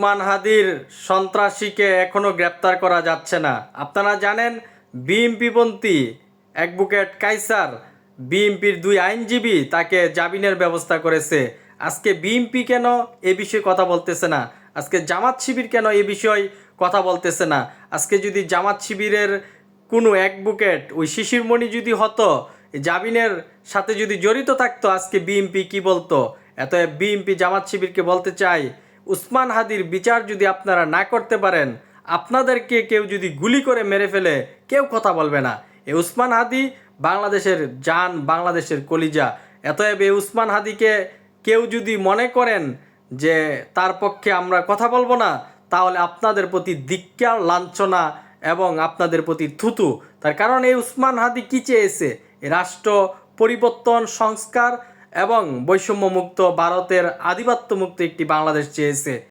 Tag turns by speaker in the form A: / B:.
A: উসমান হাদির সন্ত্রাসীকে এখনও গ্রেপ্তার করা যাচ্ছে না। আপনারা জানেন বিএমপিপন্থী অ্যাডভোকেট কাইসার বিএমপির দুই আইনজীবী তাকে জামিনের ব্যবস্থা করেছে। আজকে বিএমপি কেন এ বিষয়ে কথা বলতেছে না? আজকে জামাত শিবির কেন এ বিষয়ে কথা বলতেছে না? আজকে যদি জামাত শিবিরের কোনো অ্যাডভোকেট ওই শিশিরমণি যদি হতো জামিনের সাথে যদি জড়িত থাকতো, আজকে বিএমপি কি বলতো? এত বিএমপি জামাত শিবিরকে বলতে চাই উসমান হাদির বিচার যদি আপনারা না করতে পারেন, আপনাদেরকে কেউ যদি গুলি করে মেরে ফেলে, কেউ কথা বলবে না। এই উসমান হাদি বাংলাদেশের জান, বাংলাদেশের কলিজা। এতএব এই উসমান হাদিকে কেউ যদি মনে করেন যে তার পক্ষে আমরা কথা বলব না, তাহলে আপনাদের প্রতি ধিক্কার, লাঞ্ছনা এবং আপনাদের প্রতি থুতু। তার কারণ এই উসমান হাদি কী চেয়েছে? রাষ্ট্র পরিবর্তন, সংস্কার এবং বৈষম্যমুক্ত ভারতের আধিপত্যমুক্ত একটি বাংলাদেশ চেয়েছে।